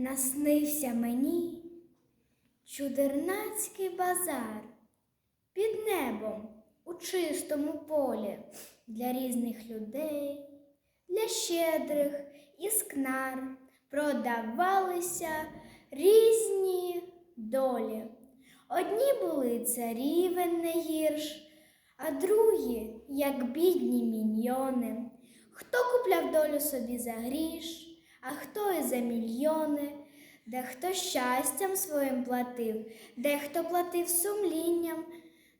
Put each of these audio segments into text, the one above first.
Наснився мені чудернацький базар під небом у чистому полі для різних людей, для щедрих і скнар продавалися різні долі. Одні були царівен не гірш, а другі, як бідні міньйони. Хто купляв долю собі за гріш, а хто і за мільйони, дехто щастям своїм платив, дехто платив сумлінням,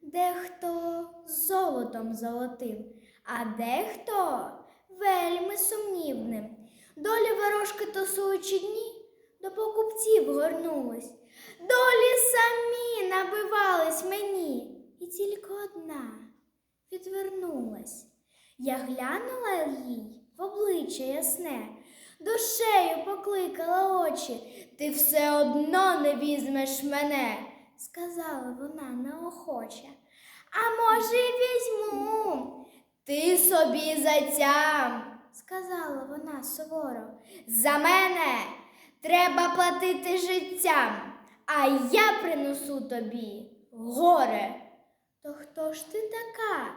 дехто золотом золотив, а дехто вельми сумнівним. Долі ворожки тосуючи дні, до покупців горнулась. Долі самі набивались мені, і тільки одна відвернулась. Я глянула їй в обличчя ясне, душею покликала очі. Ти все одно не візьмеш мене, сказала вона неохоче. А може, й візьму. Ти собі затям, сказала вона суворо. За мене треба платити життям, а я принесу тобі горе. То хто ж ти така?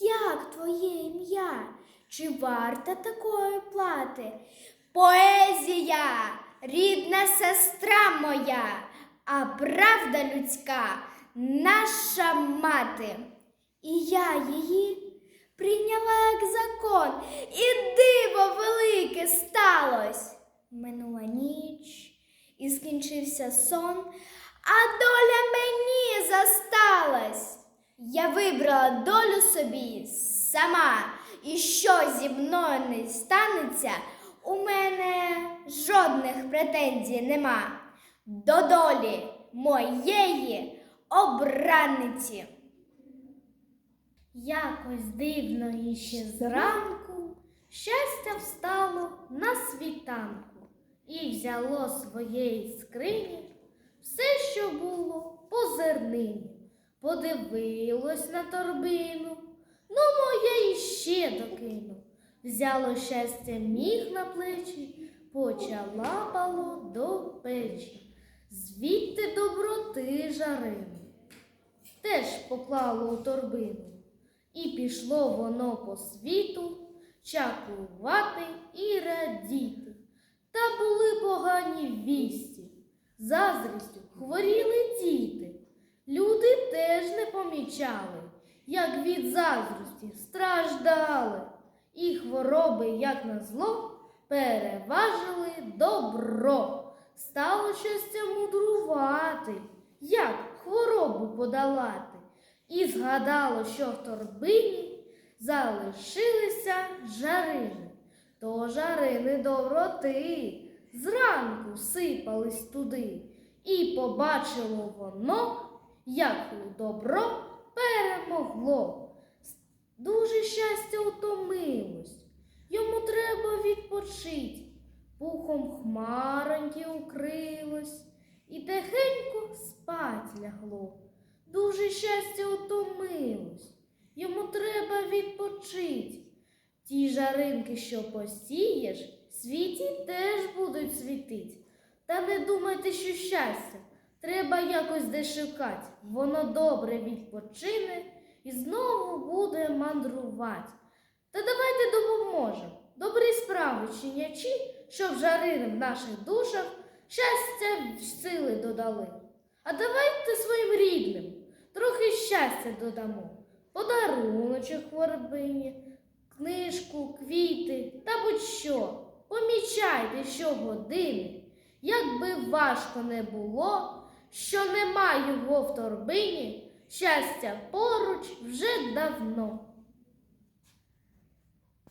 Як твоє ім'я? Чи варта такої плати? Поезія, рідна сестра моя, а правда людська наша мати. І я її прийняла як закон, і диво велике сталось. Минула ніч, і скінчився сон, а доля мені засталась. Я вибрала долю собі сама, і що зі мною не станеться, у мене жодних претензій нема до долі моєї обраниці. Якось дивно іще зранку щастя встало на світанку і взяло своєї скрині все, що було по зернині. Подивилось на торбину, ну моє іще докину. Взяло щастя міг на плечі, почалапало до печі, звідти доброти жарини. Теж поклало у торбину. І пішло воно по світу чакувати і радіти. Та були погані вісті, заздрістю хворіли діти. Люди теж не помічали, як від заздрості страждали, і хвороби, як назло, переважили добро. Стало щастя мудрувати, як хворобу подолати. І згадало, що в торбині залишилися жарини. То жарини доброти зранку сипались туди, і побачило воно, як у добро перемогло. Дуже щастя утомилось, йому треба відпочить, пухом хмароньки укрилось і тихенько спать лягло. Дуже щастя утомилось, йому треба відпочить. Ті жаринки, що посієш, світі теж будуть світить. Та не думайте, що щастя треба якось де шукать. Воно добре відпочине і знову буде мандрувати. Та давайте допоможемо. Добрі справи чинячі, щоб жарини в наших душах щастя сили додали. А давайте своїм рідним трохи щастя додамо. Подаруночок хворобині, книжку, квіти та будь-що. Помічайте щогодини, як би важко не було, що нема його в торбині, щастя поруч вже давно.